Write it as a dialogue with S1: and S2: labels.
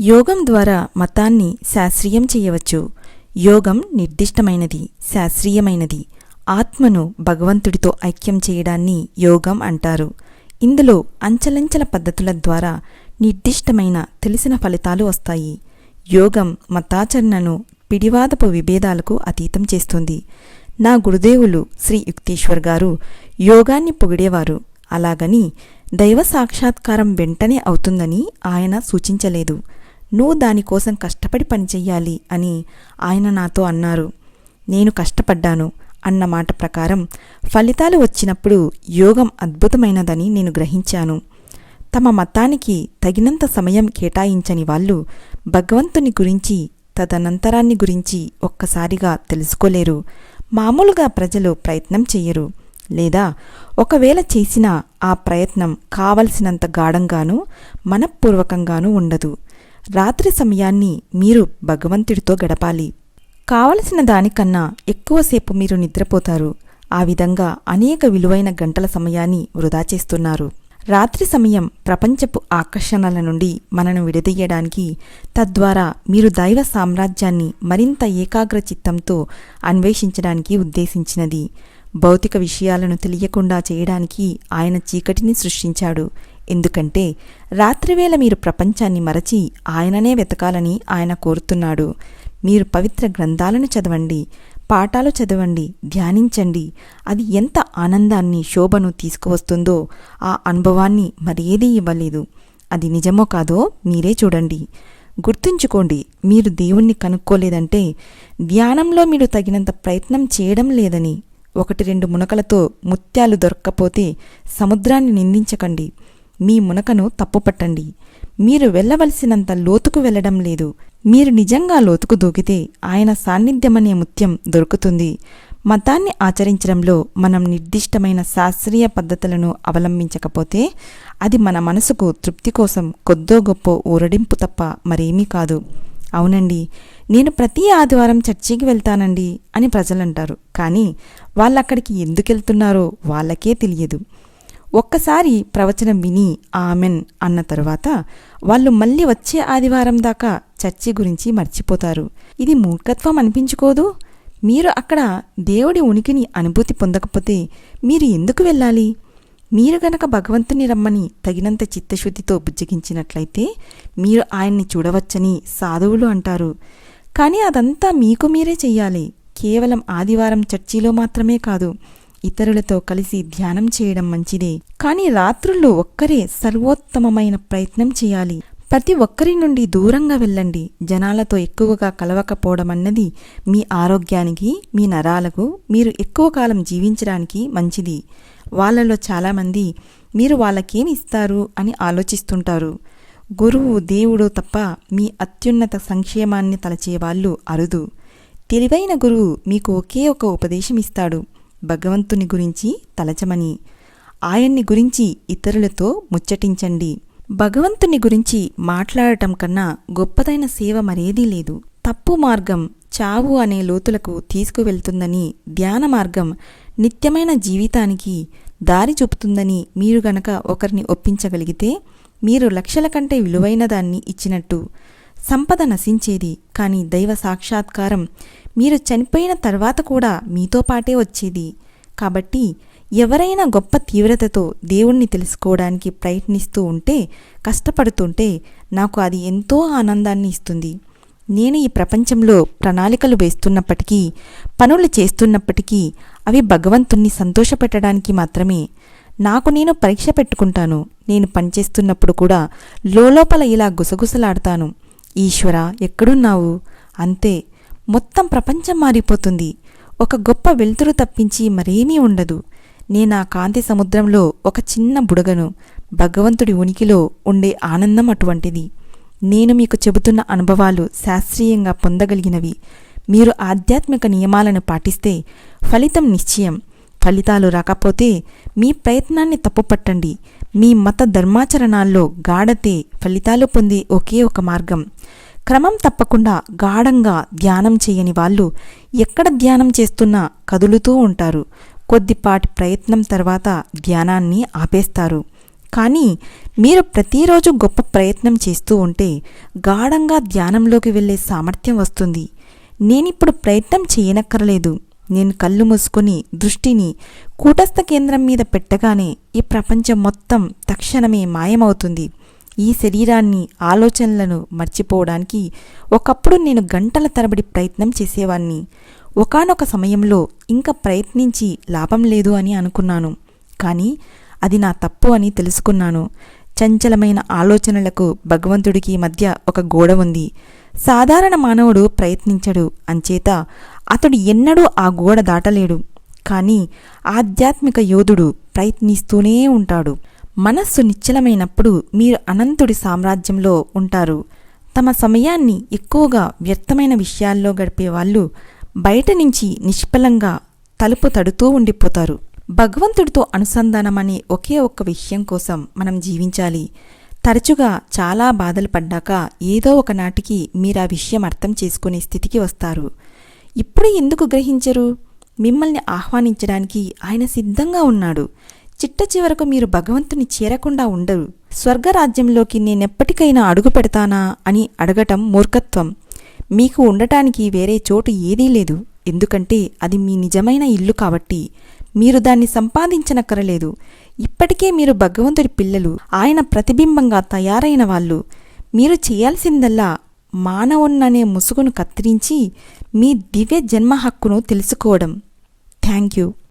S1: యోగం ద్వారా మతాన్ని శాస్త్రీయం చేయవచ్చు. యోగం నిర్దిష్టమైనది శాస్త్రీయమైనది. ఆత్మను భగవంతుడితో ఐక్యం చేయడాన్ని యోగం అంటారు. ఇందులో అంచలంచల పద్ధతుల ద్వారా నిర్దిష్టమైన తెలిసిన ఫలితాలు వస్తాయి. యోగం మతాచరణను పిడివాదపు విభేదాలకు అతీతం చేస్తుంది. నా గురుదేవులు శ్రీ యుక్తేశ్వర్ గారు యోగాన్ని పొగిడేవారు. అలాగని దైవ సాక్షాత్కారం వెంటనే అవుతుందని ఆయన సూచించలేదు. నువ్వు దానికోసం కష్టపడి పనిచెయ్యాలి అని ఆయన నాతో అన్నారు. నేను కష్టపడ్డాను అన్న మాట ప్రకారం ఫలితాలు వచ్చినప్పుడు యోగం అద్భుతమైనదని నేను గ్రహించాను. తమ మతానికి తగినంత సమయం కేటాయించని వాళ్ళు భగవంతుని గురించి తదనంతరాన్ని గురించి ఒక్కసారిగా తెలుసుకోలేరు. మామూలుగా ప్రజలు ప్రయత్నం చేయరు లేదా ఒకవేళ చేసినా ఆ ప్రయత్నం కావలసినంత గాఢంగానూ మనఃపూర్వకంగానూ ఉండదు. రాత్రి సమయాన్ని మీరు భగవంతుడితో గడపాలి. కావలసిన దానికన్నా ఎక్కువసేపు మీరు నిద్రపోతారు. ఆ విధంగా అనేక విలువైన గంటల సమయాన్ని వృధా చేస్తున్నారు. రాత్రి సమయం ప్రపంచపు ఆకర్షణల నుండి మనను విడదీయడానికి తద్వారా మీరు దైవ సామ్రాజ్యాన్ని మరింత ఏకాగ్ర చిత్తంతో అన్వేషించడానికి ఉద్దేశించినది. భౌతిక విషయాలను తెలియకుండా చేయడానికి ఆయన చీకటిని సృష్టించాడు. ఎందుకంటే రాత్రివేళ మీరు ప్రపంచాన్ని మరచి ఆయననే వెతకాలని ఆయన కోరుతున్నాడు. మీరు పవిత్ర గ్రంథాలను చదవండి పాఠాలు చదవండి ధ్యానించండి. అది ఎంత ఆనందాన్ని శోభను తీసుకువస్తుందో ఆ అనుభవాన్ని మరేదీ ఇవ్వలేదు. అది నిజమో కాదో మీరే చూడండి. గుర్తుంచుకోండి మీరు దేవుణ్ణి కనుక్కోలేదంటే ధ్యానంలో మీరు తగినంత ప్రయత్నం చేయడం లేదని. ఒకటి రెండు మునకలతో ముత్యాలు దొరక్కపోతే సముద్రాన్ని నిందించకండి. మీ మునకను తప్పుపట్టండి. మీరు వెళ్ళవలసినంత లోతుకు వెళ్ళడం లేదు. మీరు నిజంగా లోతుకు దూకితే ఆయన సాన్నిధ్యమనే ముత్యం దొరుకుతుంది. మతాన్ని ఆచరించడంలో మనం నిర్దిష్టమైన శాస్త్రీయ పద్ధతులను అవలంబించకపోతే అది మన మనసుకు తృప్తి కోసం కొద్దో గొప్ప ఊరడింపు తప్ప మరేమీ కాదు. అవునండి నేను ప్రతి ఆదివారం చర్చికి వెళ్తానండి అని ప్రజలంటారు. కానీ వాళ్ళక్కడికి ఎందుకెళ్తున్నారో వాళ్ళకే తెలియదు. ఒక్కసారి ప్రవచనం విని ఆమెన్ అన్న తరువాత వాళ్ళు మళ్ళీ వచ్చే ఆదివారం దాకా చర్చి గురించి మర్చిపోతారు. ఇది మూర్ఖత్వం అనిపించుకోదు. మీరు అక్కడ దేవుడి ఉనికిని అనుభూతి పొందకపోతే మీరు ఎందుకు వెళ్ళాలి? మీరు గనక భగవంతుని రమ్మని తగినంత చిత్తశుద్ధితో బుజ్జగించినట్లయితే మీరు ఆయన్ని చూడవచ్చని సాధువులు అంటారు. కానీ అదంతా మీకు మీరే చెయ్యాలి. కేవలం ఆదివారం చర్చిలో మాత్రమే కాదు. ఇతరులతో కలిసి ధ్యానం చేయడం మంచిదే. కానీ రాత్రుల్లో ఒక్కరే సర్వోత్తమమైన ప్రయత్నం చేయాలి. ప్రతి ఒక్కరి నుండి దూరంగా వెళ్ళండి. జనాలతో ఎక్కువగా కలవకపోవడం అన్నది మీ ఆరోగ్యానికి మీ నరాలకు మీరు ఎక్కువ కాలం జీవించడానికి మంచిది. వాళ్ళలో చాలామంది మీరు వాళ్ళకేమి ఇస్తారు అని ఆలోచిస్తుంటారు. గురువు దేవుడు తప్ప మీ అత్యున్నత సంక్షేమాన్ని తలచేవాళ్ళు అరుదు. తెలివైన గురువు మీకు ఒకే ఒక ఉపదేశం ఇస్తాడు. భగవంతుని గురించి తలచమని ఆయన్ని గురించి ఇతరులతో ముచ్చటించండి. భగవంతుని గురించి మాట్లాడటం కన్నా గొప్పదైన సేవ మరేదీ లేదు. తప్పు మార్గం చావు అనే లోతులకు తీసుకువెళ్తుందని ధ్యాన మార్గం నిత్యమైన జీవితానికి దారి చూపుతుందని మీరు గనక ఒకరిని ఒప్పించగలిగితే మీరు లక్షల కంటే విలువైన దాన్ని ఇచ్చినట్టు సంపద నశించేది. కానీ దైవ సాక్షాత్కారం మీరు చనిపోయిన తర్వాత కూడా మీతో పాటే వచ్చేది. కాబట్టి ఎవరైనా గొప్ప తీవ్రతతో దేవుణ్ణి తెలుసుకోవడానికి ప్రయత్నిస్తూ ఉంటే కష్టపడుతుంటే నాకు అది ఎంతో ఆనందాన్ని ఇస్తుంది. నేను ఈ ప్రపంచంలో ప్రణాళికలు వేస్తున్నప్పటికీ పనులు చేస్తున్నప్పటికీ అవి భగవంతుణ్ణి సంతోషపెట్టడానికి మాత్రమే. నాకు నేను పరీక్ష పెట్టుకుంటాను. నేను పనిచేస్తున్నప్పుడు కూడా లోపల ఇలా గుసగుసలాడతాను. ఈశ్వర ఎక్కడున్నావు? అంతే. మొత్తం ప్రపంచం మారిపోతుంది. ఒక గొప్ప వెలుతురు తప్పించి మరేమీ ఉండదు. నేనా కాంతి సముద్రంలో ఒక చిన్న బుడగను భగవంతుడి ఉనికిలో ఉండే ఆనందం అటువంటిది. నేను మీకు చెబుతున్న అనుభవాలు శాస్త్రీయంగా పొందగలిగినవి. మీరు ఆధ్యాత్మిక నియమాలను పాటిస్తే ఫలితం నిశ్చయం. ఫలితాలు రాకపోతే మీ ప్రయత్నాన్ని తప్పుపట్టండి. మీ మత ధర్మాచరణాల్లో గాఢతే ఫలితాలు పొందే ఒకే ఒక మార్గం. క్రమం తప్పకుండా గాఢంగా ధ్యానం చేయని వాళ్ళు ఎక్కడ ధ్యానం చేస్తున్నా కదులుతూ ఉంటారు. కొద్దిపాటి ప్రయత్నం తర్వాత ధ్యానాన్ని ఆపేస్తారు. కానీ మీరు ప్రతిరోజు గొప్ప ప్రయత్నం చేస్తూ ఉంటే గాఢంగా ధ్యానంలోకి వెళ్ళే సామర్థ్యం వస్తుంది. నేనిప్పుడు ప్రయత్నం చేయనక్కర్లేదు. నేను కళ్ళు మూసుకొని దృష్టిని కూటస్థ కేంద్రం మీద పెట్టగానే ఈ ప్రపంచం మొత్తం తక్షణమే మాయమవుతుంది. ఈ శరీరాన్ని ఆలోచనలను మర్చిపోవడానికి ఒకప్పుడు నేను గంటల తరబడి ప్రయత్నం చేసేవాణ్ణి. ఒకానొక సమయంలో ఇంకా ప్రయత్నించి లాభం లేదు అని అనుకున్నాను. కానీ అది నా తప్పు అని తెలుసుకున్నాను. చంచలమైన ఆలోచనలకు భగవంతుడికి మధ్య ఒక గోడ ఉంది. సాధారణ మానవుడు ప్రయత్నించడు. అంచేత అతడు ఎన్నడూ ఆ గోడ దాటలేడు. కానీ ఆధ్యాత్మిక యోధుడు ప్రయత్నిస్తూనే ఉంటాడు. మనస్సు నిశ్చలమైనప్పుడు మీరు అనంతుడి సామ్రాజ్యంలో ఉంటారు. తమ సమయాన్ని ఎక్కువగా వ్యర్థమైన విషయాల్లో గడిపే వాళ్ళు బయట నుంచి నిష్ఫలంగా తలుపు తడుతూ ఉండిపోతారు. భగవంతుడితో అనుసంధానం అనే ఒకే ఒక్క విషయం కోసం మనం జీవించాలి. తరచుగా చాలా బాధలు పడ్డాక ఏదో ఒక నాటికి మీరు ఆ విషయం అర్థం చేసుకునే స్థితికి వస్తారు. ఇప్పుడు ఎందుకు గ్రహించరు? మిమ్మల్ని ఆహ్వానించడానికి ఆయన సిద్ధంగా ఉన్నాడు. చిట్ట చివరకు మీరు భగవంతుని చేరకుండా ఉండరు. స్వర్గరాజ్యంలోకి నేనెప్పటికైనా అడుగు పెడతానా అని అడగటం మూర్ఖత్వం. మీకు ఉండటానికి వేరే చోటు ఏదీ లేదు. ఎందుకంటే అది మీ నిజమైన ఇల్లు కాబట్టి. మీరు దాన్ని సంపాదించనక్కరలేదు. ఇప్పటికే మీరు భగవంతుడి పిల్లలు. ఆయన ప్రతిబింబంగా తయారైన వాళ్ళు. మీరు చేయాల్సిందల్లా మానవున్ననే ముసుగును కత్తిరించి మీ దివ్య జన్మ హక్కును తెలుసుకోవడం. Thank you.